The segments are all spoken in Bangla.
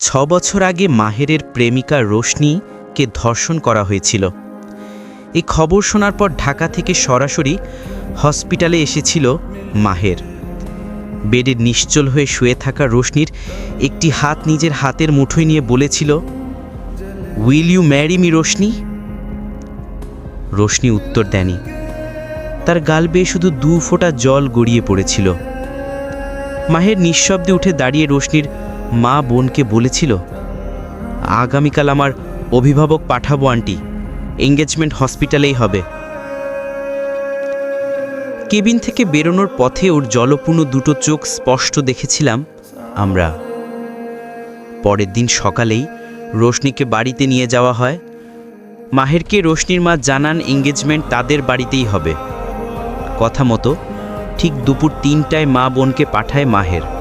ছ বছর আগে মাহেরের প্রেমিকা রোশনীকে ধর্ষণ করা হয়েছিল। এই খবর শোনার পর ঢাকা থেকে সরাসরি হসপিটালে এসেছিল মাহের। বেডে নিশ্চল হয়ে শুয়ে থাকা রোশনির একটি হাত নিজের হাতের মুঠোয় নিয়ে বলেছিল will you marry me Roshni? Roshni উত্তর দেয়নি। তার গাল বেয়ে শুধু দু ফোঁটা জল গড়িয়ে পড়েছিল। মাহের নিঃশব্দে উঠে দাঁড়িয়ে রোশনির মা বোনকে বলেছিল, আগামীকাল আমার অভিভাবক পাঠাবো, আন্টি। এঙ্গেজমেন্ট হসপিটালেই হবে। কেবিন থেকে বেরোনোর পথে ওর জলপূর্ণ দুটো চোখ স্পষ্ট দেখেছিলাম আমরা। পরের দিন সকালেই রোশনিকে বাড়িতে নিয়ে যাওয়া হয়। মাহেরকে রোশনির মা জানান, এঙ্গেজমেন্ট তাদের বাড়িতেই হবে। কথা মতো ঠিক দুপুর তিনটায় মা বোনকে পাঠায় মাহের।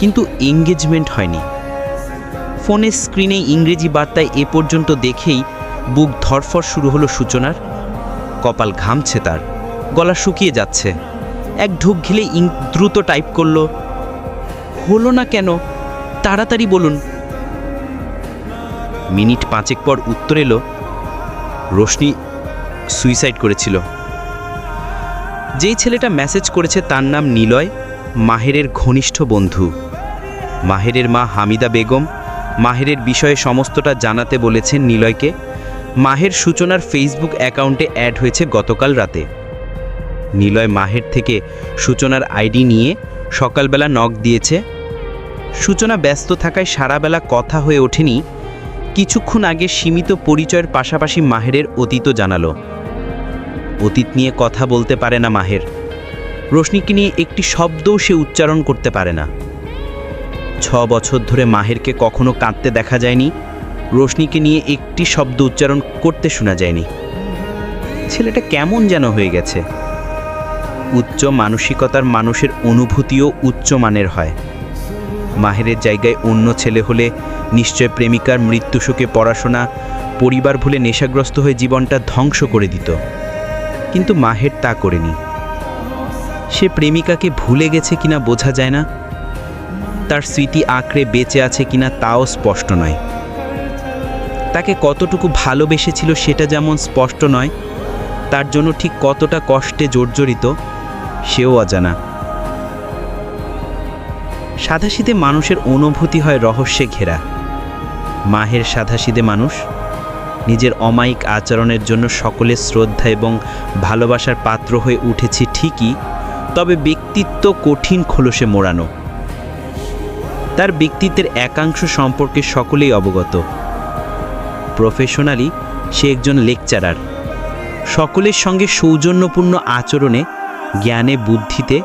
কিন্তু এঙ্গেজমেন্ট হয়নি। ফোনের স্ক্রিনে ইংরেজি বার্তায় এ পর্যন্ত দেখেই বুক ধরফর শুরু হলো সূচনার। কপাল ঘামছে তার, গলা শুকিয়ে যাচ্ছে। এক ঢুক ঘিলে ইং দ্রুত টাইপ করল, হলো না কেন? তাড়াতাড়ি বলুন। মিনিট পাঁচেক পর উত্তর এলো, রোশনি সুইসাইড করেছিল। যেই ছেলেটা মেসেজ করেছে তার নাম নিলয়, মাহেরের ঘনিষ্ঠ বন্ধু। মাহেরের মা হামিদা বেগম মাহেরের বিষয়ে সমস্তটা জানাতে বলেছেন নিলয়কে। মাহের সূচনার ফেসবুক অ্যাকাউন্টে অ্যাড হয়েছে গতকাল রাতে। নিলয় মাহের থেকে সূচনার আইডি নিয়ে সকালবেলা নক দিয়েছে। সূচনা ব্যস্ত থাকায় সারাবেলা কথা হয়ে ওঠেনি। কিছুক্ষণ আগে সীমিত পরিচয়ের পাশাপাশি মাহেরের অতীতও জানালো। অতীত নিয়ে কথা বলতে পারে না মাহের। রোশনিকে নিয়ে একটি শব্দও সে উচ্চারণ করতে পারে না। ছ বছর ধরে মাহেরকে কখনো কাঁদতে দেখা যায়নি, রোশনিকে নিয়ে একটি শব্দ উচ্চারণ করতে শোনা যায়নি। ছেলেটা কেমন যেন হয়ে গেছে। উচ্চ মানসিকতার মানুষের অনুভূতিও উচ্চ মানের হয়। মাহেরের জায়গায় অন্য ছেলে হলে নিশ্চয় প্রেমিকার মৃত্যু শোকে পড়াশোনা, পরিবার ভুলে নেশাগ্রস্ত হয়ে জীবনটা ধ্বংস করে দিত। কিন্তু মাহের তা করেনি। সে প্রেমিকাকে ভুলে গেছে কিনা বোঝা যায় না। তার স্মৃতি আঁকড়ে বেঁচে আছে কিনা তাও স্পষ্ট নয়। তাকে কতটুকু ভালোবেসেছিল সেটা যেমন স্পষ্ট নয়, তার জন্য ঠিক কতটা কষ্টে জর্জরিত, সেও অজানা। সাধাসিদে মানুষের অনুভূতি হয় রহস্যে ঘেরা। মাহের সাধাসিদে মানুষ, নিজের অমায়িক আচরণের জন্য সকলের শ্রদ্ধা এবং ভালোবাসার পাত্র হয়ে উঠেছি ঠিকই, তবে ব্যক্তিত্ব কঠিন খোলসে মোড়ানো। তার ব্যক্তিত্বের একাংশ সম্পর্কে সকলেই অবগত। প্রফেশনালি সে একজন লেকচারার সকলের সঙ্গে সৌজন্যপূর্ণ আচরণে, জ্ঞানে, বুদ্ধিতে,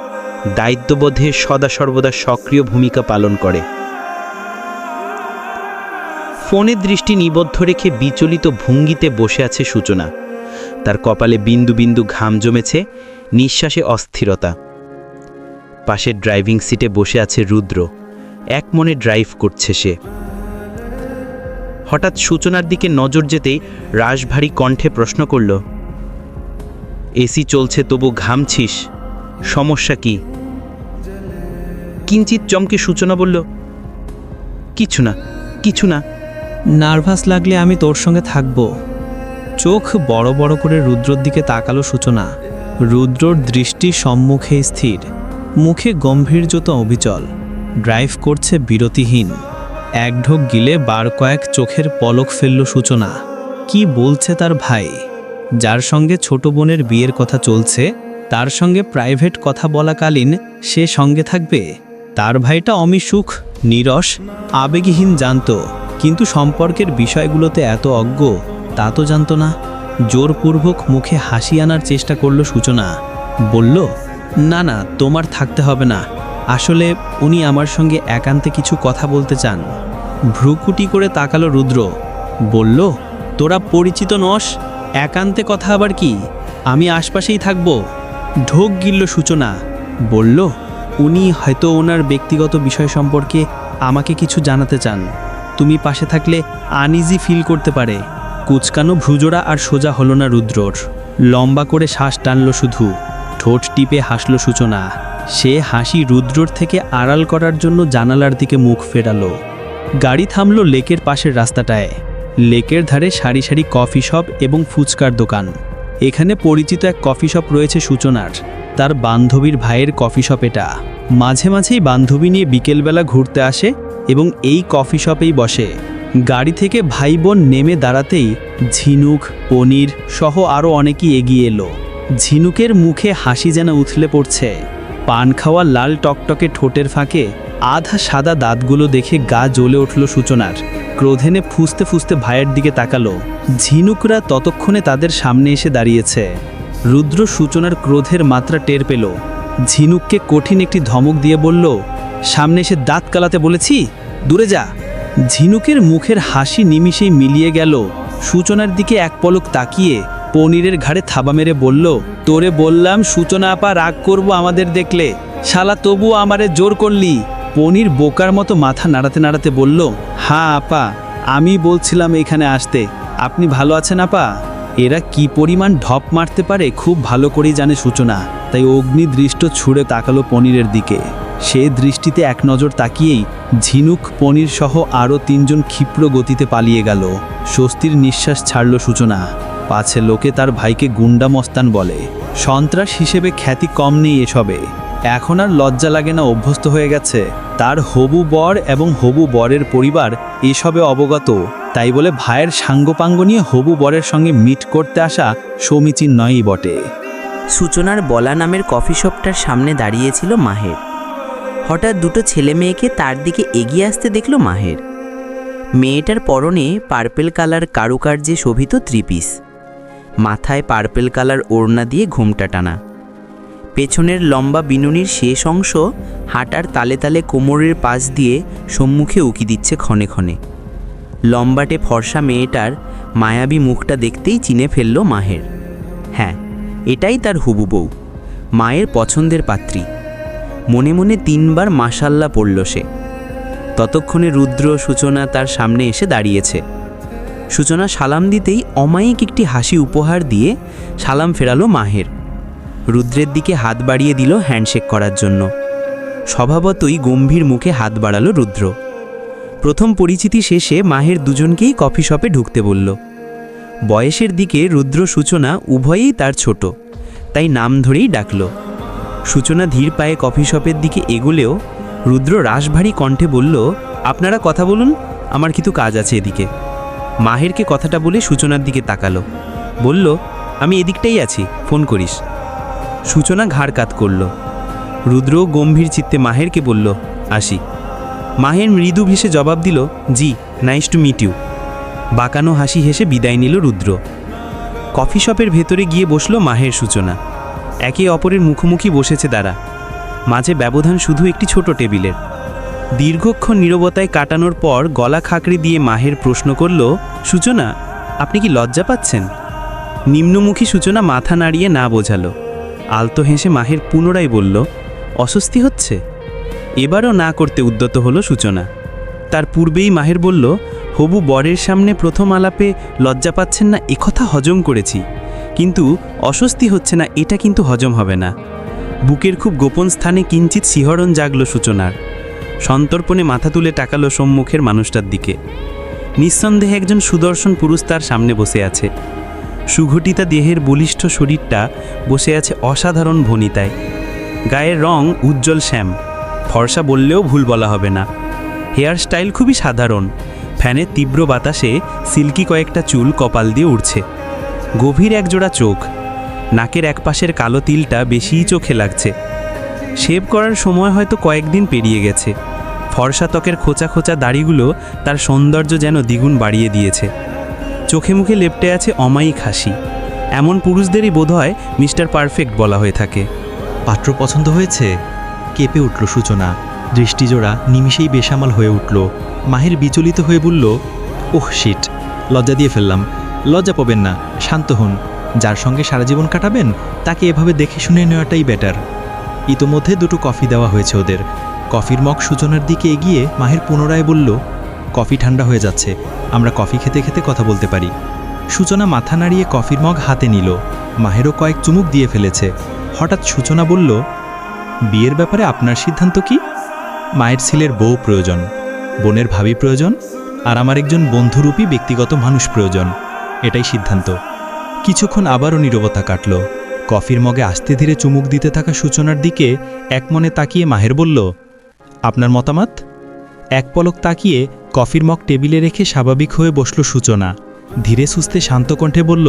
দায়িত্ববোধে সদা সর্বদা সক্রিয় ভূমিকা পালন করে। ফোনের দৃষ্টি নিবদ্ধ রেখে বিচলিত ভঙ্গিতে বসে আছে সূচনা। তার কপালে বিন্দু বিন্দু ঘাম জমেছে, নিঃশ্বাসে অস্থিরতা। পাশের ড্রাইভিং সিটে বসে আছে রুদ্র। এক মনে ড্রাইভ করছে সে। হঠাৎ সূচনার দিকে নজর যেতেই রাশভারী কণ্ঠে প্রশ্ন করল, এসি চলছে, তবু ঘামছিস? সমস্যা কি? কিঞ্চিত চমকে সূচনা বলল, কিছু না কিছু না। নার্ভাস লাগলে আমি তোর সঙ্গে থাকব। চোখ বড় বড় করে রুদ্রর দিকে তাকালো সূচনা। রুদ্রর দৃষ্টি সম্মুখে স্থির। মুখে গম্ভীর্যত অবিচল ড্রাইভ করছে বিরতিহীন। এক ঢোক গিলে বার কয়েক চোখের পলক ফেলল সূচনা। কি বলছে তার ভাই? যার সঙ্গে ছোট বোনের বিয়ের কথা চলছে, তার সঙ্গে প্রাইভেট কথা বলাকালীন সে সঙ্গে থাকবে। তার ভাইটা অমিসুখ নিরস, আবেগহীন জানত, কিন্তু সম্পর্কের বিষয়গুলোতে এত অজ্ঞ, তা তো জানত না। জোরপূর্বক মুখে হাসি আনার চেষ্টা করল সূচনা। বলল, না না, তোমার থাকতে হবে না। আসলে উনি আমার সঙ্গে একান্তে কিছু কথা বলতে চান। ভ্রুকুটি করে তাকালো রুদ্র। বলল, তোরা পরিচিত নস, একান্তে কথা আবার কি? আমি আশপাশেই থাকব। ঢোক গিলল সূচনা। বলল, উনি হয়তো ওনার ব্যক্তিগত বিষয় সম্পর্কে আমাকে কিছু জানাতে চান। তুমি পাশে থাকলে আনইজি ফিল করতে পারে। কুচকানো ভ্রুজোড়া আর সোজা হলো না রুদ্রর। লম্বা করে শ্বাস টানল শুধু। ঠোঁট টিপে হাসল সূচনা। সে হাসি রুদ্রর থেকে আড়াল করার জন্য জানালার দিকে মুখ ফেরালো। গাড়ি থামল লেকের পাশের রাস্তাটায়। লেকের ধারে সারি সারি কফি শপ এবং ফুচকার দোকান। এখানে পরিচিত এক কফি শপ রয়েছে সূচনার। তার বান্ধবীর ভাইয়ের কফি শপ এটা। মাঝে মাঝেই বান্ধবী নিয়ে বিকেলবেলা ঘুরতে আসে এবং এই কফি শপেই বসে। গাড়ি থেকে ভাই বোন নেমে দাঁড়াতেই ঝিনুক, পনির সহ আরও অনেকেই এগিয়ে এলো। ঝিনুকের মুখে হাসি যেন উথলে পড়ছে। পান খাওয়া লাল টকটকে ঠোঁটের ফাঁকে আধা সাদা দাঁতগুলো দেখে গা জ্বলে উঠল সূচনার। ক্রোধেনে ফুসতে ফুসতে ভাইয়ের দিকে তাকালো। ঝিনুকরা ততক্ষণে তাদের সামনে এসে দাঁড়িয়েছে। রুদ্র সূচনার ক্রোধের মাত্রা টের পেল। ঝিনুককে কঠিন একটি ধমক দিয়ে বলল, সামনে এসে দাঁত কালাতে বলেছি? দূরে যা! ঝিনুকের মুখের হাসি নিমিষেই মিলিয়ে গেল। সূচনার দিকে এক পলক তাকিয়ে পনিরের ঘাড়ে থাবা মেরে বলল, তোরে বললাম সূচনা আপা রাগ করব আমাদের দেখলে। শালা তবুও আমারে জোর করলি। পনির বোকার মতো মাথা নাড়াতে নাড়াতে বলল হ্যাঁ আপা, আমি বলছিলাম এখানে আসতে। আপনি ভালো আছেন আপা? এরা কি পরিমাণ ঢপ মারতে পারে খুব ভালো করেই জানে সূচনা। তাই অগ্নি দৃষ্ট ছুঁড়ে তাকালো পনিরের দিকে। সে দৃষ্টিতে এক নজর তাকিয়েই ঝিনুক পনির সহ আরও তিনজন ক্ষিপ্র গতিতে পালিয়ে গেল। স্বস্তির নিঃশ্বাস ছাড়ল সূচনা। পাছে লোকে তার ভাইকে গুন্ডা মস্তান বলে। সন্ত্রাস হিসেবে খ্যাতি কম নেই এসবে। এখন আর লজ্জা লাগে না অভ্যস্ত হয়ে গেছে। তার হবু বর এবং হবু বরের পরিবার এসবে অবগত। তাই বলে ভাইয়ের সাঙ্গপাঙ্গ নিয়ে হবু বরের সঙ্গে মিট করতে আসা সমীচীন নয়ই বটে। সূচনার বলা নামের কফি শপটার সামনে দাঁড়িয়েছিল মাহের। হঠাৎ দুটো ছেলে মেয়েকে তার দিকে এগিয়ে আসতে দেখল মাহের। মেয়েটার পরনে পার্পেল কালার কারুকার্যে শোভিত ত্রিপিস। মাথায় পার্পেল কালার ওড়না দিয়ে ঘোমটা টানা। পেছনের লম্বা বিনুনির শেষ অংশ হাঁটার তালে তালে কোমরের পাশ দিয়ে সম্মুখে উকি দিচ্ছে ক্ষণে ক্ষণে। লম্বাটে ফর্সা মেয়েটার মায়াবী মুখটা দেখতেই চিনে ফেলল মাহের। হ্যাঁ এটাই তার হুবু বউ, মায়ের পছন্দের পাত্রী। মনে মনে তিনবার মাসাল্লা পড়ল সে। ততক্ষণে রুদ্র সূচনা তার সামনে এসে দাঁড়িয়েছে। সূচনা সালাম দিতেই অমায়িক একটি হাসি উপহার দিয়ে সালাম ফেরালো মাহের। রুদ্রের দিকে হাত বাড়িয়ে দিল হ্যান্ডশেক করার জন্য। স্বভাবতই গম্ভীর মুখে হাত বাড়ালো রুদ্র। প্রথম পরিচিতি শেষে মাহের দুজনকেই কফি শপে ঢুকতে বলল। বয়সের দিকে রুদ্র সূচনা উভয়েই তার ছোট, তাই নাম ধরেই ডাকল। সূচনা ধীর পায়ে কফি শপের দিকে এগুলেও রুদ্র রাশভারী কণ্ঠে বলল, আপনারা কথা বলুন, আমার কিছু কাজ আছে এদিকে। মাহেরকে কথাটা বলে সূচনার দিকে তাকালো। বলল, আমি এদিকটাই আছি, ফোন করিস। সূচনা ঘাড় কাত করল। রুদ্র গম্ভীর চিত্তে মাহেরকে বলল, আসি। মাহের মৃদু ভেসে জবাব দিল, জি, নাইস টু মিট ইউ। বাঁকানো হাসি হেসে বিদায় নিল রুদ্র। কফি শপের ভেতরে গিয়ে বসল মাহের সূচনা। একে অপরের মুখোমুখি বসেছে তারা। মাঝে ব্যবধান শুধু একটি ছোট টেবিলের। দীর্ঘক্ষণ নীরবতায় কাটানোর পর গলা খাকড়ি দিয়ে মাহের প্রশ্ন করল, সূচনা, আপনি কি লজ্জা পাচ্ছেন? নিম্নমুখী সূচনা মাথা নাড়িয়ে না বোঝালো। আলতো হেসে মাহের পুনরায় বলল, অস্বস্তি হচ্ছে? এবারও না করতে উদ্যত হলো সূচনা। তার পূর্বেই মাহের বলল, হবু বরের সামনে প্রথম আলাপে লজ্জা পাচ্ছেন না একথা হজম করেছি। কিন্তু অস্বস্তি হচ্ছে না, এটা কিন্তু হজম হবে না। বুকের খুব গোপন স্থানে কিঞ্চিত শিহরণ জাগল সূচনার। সন্তর্পণে মাথা তুলে টাকালো সম্মুখের মানুষটার দিকে। নিঃসন্দেহে একজন সুদর্শন পুরুষ তার সামনে বসে আছে। সুঘটিতা দেহের বলিষ্ঠ শরীরটা বসে আছে অসাধারণ ভনিতায়। গায়ের রং উজ্জ্বল শ্যাম। ফর্সা বললেও ভুল বলা হবে না। হেয়ার স্টাইল খুবই সাধারণ। ফ্যানের তীব্র বাতাসে সিল্কি কয়েকটা চুল কপাল দিয়ে উড়ছে। গভীর একজোড়া চোখ। নাকের একপাশের কালো তিলটা বেশিই চোখে লাগছে। শেভ করার সময় হয়তো কয়েকদিন পেরিয়ে গেছে। ফর্সা ত্বকের খোঁচা খোঁচা দাড়িগুলো তার সৌন্দর্য যেন দ্বিগুণ বাড়িয়ে দিয়েছে। চোখে মুখে লেপটে আছে অমায়িক হাসি। এমন পুরুষদেরই বোধহয় মিস্টার পারফেক্ট বলা হয়ে থাকে। পাত্র পছন্দ হয়েছে? কেঁপে উঠল সূচনা। দৃষ্টিজোড়া নিমিষেই বেসামাল হয়ে উঠল। মাহের বিচলিত হয়ে বলল, ওহ শিট লজ্জা দিয়ে ফেললাম। লজ্জা পাবেন না, শান্ত হন। যার সঙ্গে সারা জীবন কাটাবেন, তাকে এভাবে দেখে শুনে নেওয়াটাই বেটার ইতোমধ্যে দুটো কফি দেওয়া হয়েছে ওদের। কফির মগ সূচনার দিকে এগিয়ে মাহের পুনরায় বলল, কফি ঠান্ডা হয়ে যাচ্ছে, আমরা কফি খেতে খেতে কথা বলতে পারি। সূচনা মাথা নাড়িয়ে কফির মগ হাতে নিল। মাহেরও কয়েক চুমুক দিয়ে ফেলেছে। হঠাৎ সূচনা বলল, বিয়ের ব্যাপারে আপনার সিদ্ধান্ত কি? মায়ের ছেলের বউ প্রয়োজন, বোনের ভাবি প্রয়োজন, আর আমার একজন বন্ধুরূপী ব্যক্তিগত মানুষ প্রয়োজন। এটাই সিদ্ধান্ত। কিছুক্ষণ আবারও নীরবতা কাটল। কফির মগে আস্তে ধীরে চুমুক দিতে থাকা সূচনার দিকে এক মনে তাকিয়ে মাহের বলল, আপনার মতামত? এক পলক তাকিয়ে কফির মগ টেবিলে রেখে স্বাভাবিক হয়ে বসল সূচনা। ধীরে সুস্থে শান্ত কণ্ঠে বলল,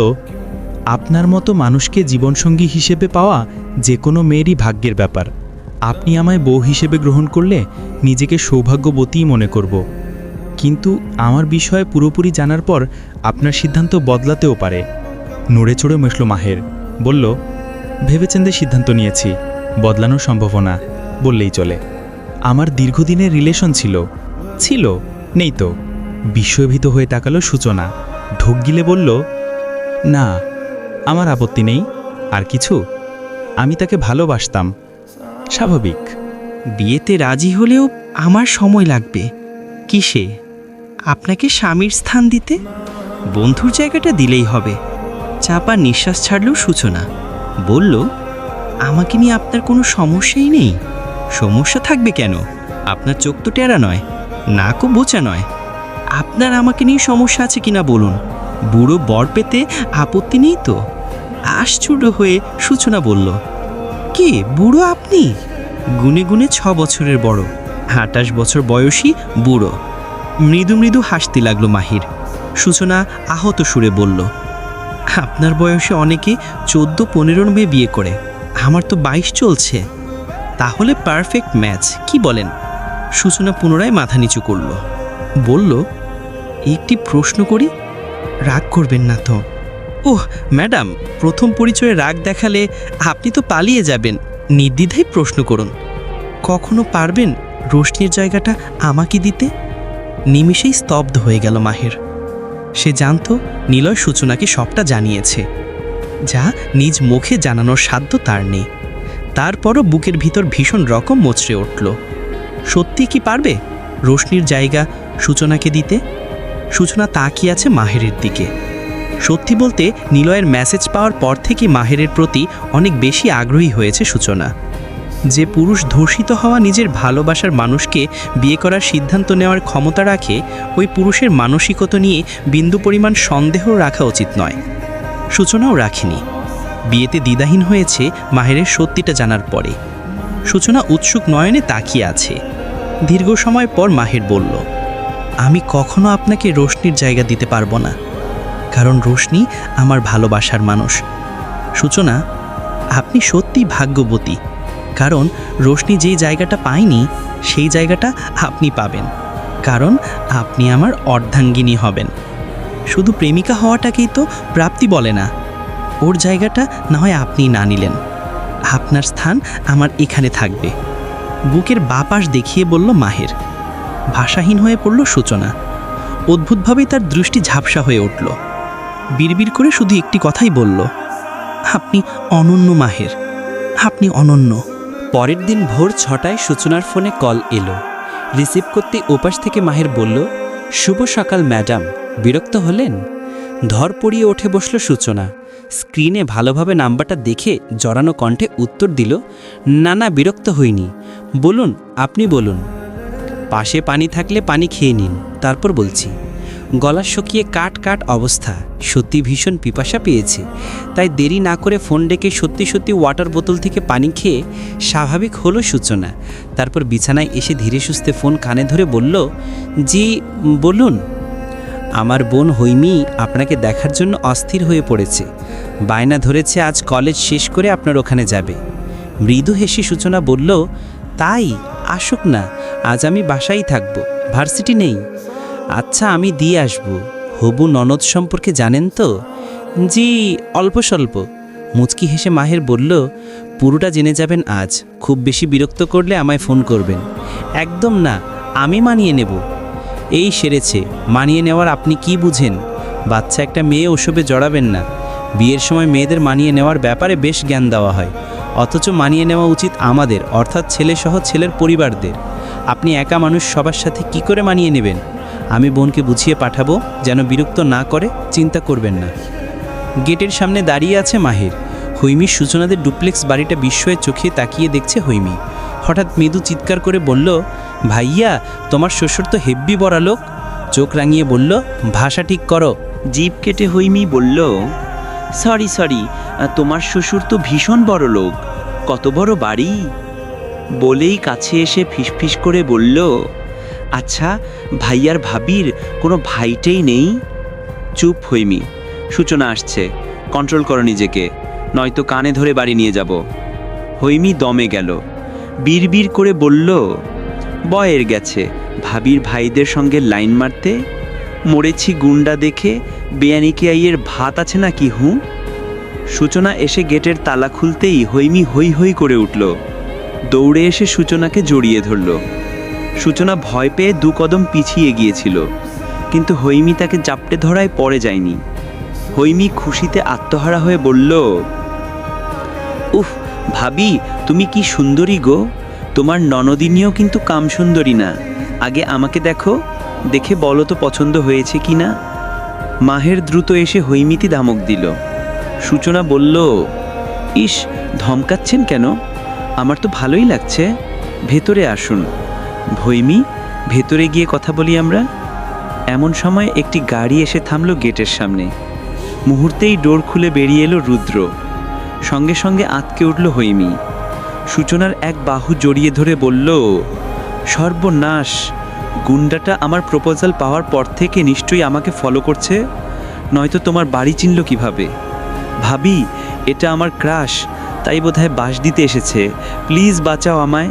আপনার মতো মানুষকে জীবনসঙ্গী হিসেবে পাওয়া যে কোনো মেয়েরই ভাগ্যের ব্যাপার। আপনি আমায় বউ হিসেবে গ্রহণ করলে নিজেকে সৌভাগ্যবতীই মনে করব। কিন্তু আমার বিষয়ে পুরোপুরি জানার পর আপনার সিদ্ধান্ত বদলাতেও পারে। নড়ে চড়ে মেশল মাহের, বলল ভেবেচেন্দে সিদ্ধান্ত নিয়েছি। বদলানোর সম্ভাবনা বললেই চলে। আমার দীর্ঘদিনের রিলেশন ছিল ছিল, নেই তো। বিস্ময়ভীত হয়ে তাকালো সূচনা। ঢোক গিলে বলল, না, আমার আপত্তি নেই, আর কিছু? আমি তাকে ভালোবাসতাম। স্বাভাবিক। বিয়েতে রাজি হলেও আমার সময় লাগবে। কিসে? আপনাকে স্বামীর স্থান দিতে? বন্ধুর জায়গাটা দিলেই হবে। চাপা নিঃশ্বাস ছাড়লেও সূচনা। বলল, আমাকে নিয়ে আপনার কোনো সমস্যাই নেই। সমস্যা থাকবে কেন? আপনার চোখ তো টেরা নয় নাকও বোচা নয়। আপনার আমাকে নিয়ে সমস্যা আছে কিনা বলুন? বুড়ো বর পেতে আপত্তি নেই তো? আশ্চর্য হয়ে সূচনা বলল, কে? বুড়ো আপনি? গুনে গুনে ছ বছরের বড়, আটাশ বছর বয়সী বুড়ো। মৃদু মৃদু হাসতে লাগল মাহির। সূচনা আহত সুরে বলল আপনার বয়সে অনেকে চোদ্দ পনেরো মেয়ে বিয়ে করে। আমার তো বাইশ চলছে। তাহলে পারফেক্ট ম্যাচ কি বলেন? সূচনা পুনরায় মাথা নিচু করল। বলল, একটি প্রশ্ন করি? রাগ করবেন না তো। ওহ, ম্যাডাম, প্রথম পরিচয়ে রাগ দেখালে আপনি তো পালিয়ে যাবেন। নির্দ্বিধায় প্রশ্ন করুন। কখনো পারবেন রোশনির জায়গাটা আমাকে দিতে? নিমিষেই স্তব্ধ হয়ে গেল মাহের। সে জানতো নিলয় সূচনাকে সবটা জানিয়েছে। যা নিজ মুখে জানানোর সাধ্য তার নেই। তারপরও বুকের ভিতর ভীষণ রকম মোচড়ে উঠল। সত্যি কি পারবে রোশনির জায়গা সূচনাকে দিতে? সূচনা তাকিয়ে আছে মাহেরের দিকে। সত্যি বলতে নিলয়ের মেসেজ পাওয়ার পর থেকে মাহেরের প্রতি অনেক বেশি আগ্রহী হয়েছে সূচনা। যে পুরুষ ধর্ষিত হওয়া নিজের ভালোবাসার মানুষকে বিয়ে করার সিদ্ধান্ত নেওয়ার ক্ষমতা রাখে, ওই পুরুষের মানসিকতা নিয়ে বিন্দু পরিমাণ সন্দেহ রাখা উচিত নয়। সূচনাও রাখিনি। বিয়েতে দ্বিধাহীন হয়েছে মাহেরের সত্যিটা জানার পরে। সূচনা উৎসুক নয়নে তাকিয়ে আছে। দীর্ঘ সময় পর মাহের বলল, আমি কখনো আপনাকে রোশনির জায়গা দিতে পারব না। কারণ রোশনি আমার ভালোবাসার মানুষ। সূচনা, আপনি সত্যি ভাগ্যবতী। কারণ রোশনি যেই জায়গাটা পায়নি, সেই জায়গাটা আপনি পাবেন। কারণ আপনি আমার অর্ধাঙ্গিনী হবেন। শুধু প্রেমিকা হওয়াটাকেই তো প্রাপ্তি বলে না। ওর জায়গাটা না হয় আপনি না নিলেন। আপনার স্থান আমার এখানে থাকবে। বুকের বাপাস দেখিয়ে বলল মাহের। ভাষাহীন হয়ে পড়ল সূচনা। অদ্ভুতভাবেই তার দৃষ্টি ঝাপসা হয়ে উঠল। বিড়বিড় করে শুধু একটি কথাই বলল, আপনি অনন্য মাহের। আপনি অনন্য। পরের দিন ভোর ছটায় সূচনার ফোনে কল এলো। রিসিভ করতে ওপাশ থেকে মাহের বলল, শুভ সকাল, ম্যাডাম। বিরক্ত হলেন? ধর পড়িয়ে ওঠে বসল সূচনা। স্ক্রিনে ভালোভাবে নাম্বারটা দেখে জড়ানো কণ্ঠে উত্তর দিল, না না, বিরক্ত হইনি। বলুন, আপনি বলুন। পাশে পানি থাকলে পানি খেয়ে নিন, তারপর বলছি। গলা শুকিয়ে কাট কাট অবস্থা। সত্যি ভীষণ পিপাসা পেয়েছে। তাই দেরি না করে ফোন ডেকে সত্যি সত্যি ওয়াটার বোতল থেকে পানি খেয়ে স্বাভাবিক হলো সূচনা। তারপর বিছানায় এসে ধীরে সুস্থে ফোন কানে ধরে বলল, জি, বলুন। আমার বোন হৈমি আপনাকে দেখার জন্য অস্থির হয়ে পড়েছে। বায়না ধরেছে আজ কলেজ শেষ করে আপনার ওখানে যাবে। মৃদু হেসে সূচনা বলল, তাই, আসুক না। আজ আমি বাসায় থাকব। ভার্সিটি নেই। আচ্ছা আমি দিয়ে আসব। হবু ননদ সম্পর্কে জানেন তো? জি, অল্প স্বল্প। মুচকি হেসে মাহের বলল, পুরোটা জেনে যাবেন আজ। খুব বেশি বিরক্ত করলে আমায় ফোন করবেন। একদম না, আমি মানিয়ে নেব। এই সেরেছে, মানিয়ে নেওয়ার আপনি কি বুঝেন? বাচ্চা একটা মেয়ে ওসবে জড়াবেন না। বিয়ের সময় মেয়েদের মানিয়ে নেওয়ার ব্যাপারে বেশ জ্ঞান দেওয়া হয়। অথচ মানিয়ে নেওয়া উচিত আমাদের, অর্থাৎ ছেলেসহ ছেলের পরিবারদের। আপনি একা মানুষ সবার সাথে কি করে মানিয়ে নেবেন? আমি বোনকে বুঝিয়ে পাঠাবো, যেন বিরক্ত না করে, চিন্তা করবেন না। গেটের সামনে দাঁড়িয়ে আছে মাহির। হৈমির সূচনাদের ডুপ্লেক্স বাড়িটা বিস্ময়ের চোখে তাকিয়ে দেখছে হৈমি। হঠাৎ মৃদু চিৎকার করে বলল, ভাইয়া, তোমার শ্বশুর তো হেব্বি বড়া লোক। চোখ রাঙিয়ে বলল, ভাষা ঠিক করো। জিভ কেটে হৈমি বলল, সরি সরি, তোমার শ্বশুর তো ভীষণ বড় লোক। কত বড় বাড়ি? বলেই কাছে এসে ফিসফিস করে বলল আচ্ছা ভাইয়ার ভাবির কোনো ভাইটেই নেই? চুপ হৈমি, সূচনা আসছে কন্ট্রোল করো নিজেকে, নয়তো কানে ধরে বাড়ি নিয়ে যাব। হৈমি দমে গেল, বিড়বিড় করে বলল, বয়ের গেছে, ভাবির ভাইদের সঙ্গে লাইন মারতে? মরেছি গুন্ডা দেখে, বেয়ানিকে আইয়ের ভাত আছে না কি হুঁ? সূচনা এসে গেটের তালা খুলতেই হৈমি হৈ হৈ করে উঠল, দৌড়ে এসে সূচনাকে জড়িয়ে ধরল। সূচনা ভয় পেয়ে দু কদম পিছিয়ে গিয়েছিল। কিন্তু হৈমি তাকে জাপটে ধরায় পড়ে যায়নি। হৈমি খুশিতে আত্মহারা হয়ে বলল, উফ, ভাবি, তুমি কি সুন্দরী গো? তোমার ননদিনীও কিন্তু কাম সুন্দরী না। আগে আমাকে দেখো, দেখে বলো তো পছন্দ হয়েছে কি না? মাহের দ্রুত এসে হৈমিতি ধামক দিল। সূচনা বলল, ইস, ধমকাচ্ছেন কেন? আমার তো ভালোই লাগছে। ভেতরে আসুন। ভৈমি, ভেতরে গিয়ে কথা বলি আমরা? এমন সময় একটি গাড়ি এসে থামল গেটের সামনে। মুহূর্তেই ডোর খুলে বেরিয়ে এলো রুদ্র। সঙ্গে সঙ্গে আঁতকে উঠল হৈমি সূচনার এক বাহু জড়িয়ে ধরে বলল, সর্বনাশ! গুন্ডাটা আমার প্রপোজাল পাওয়ার পর থেকে নিশ্চয়ই আমাকে ফলো করছে। নয়তো তোমার বাড়ি চিনল কীভাবে? ভাবি, এটা আমার ক্রাশ, তাই বোধহয় বাস দিতে এসেছে। প্লিজ বাঁচাও আমায়।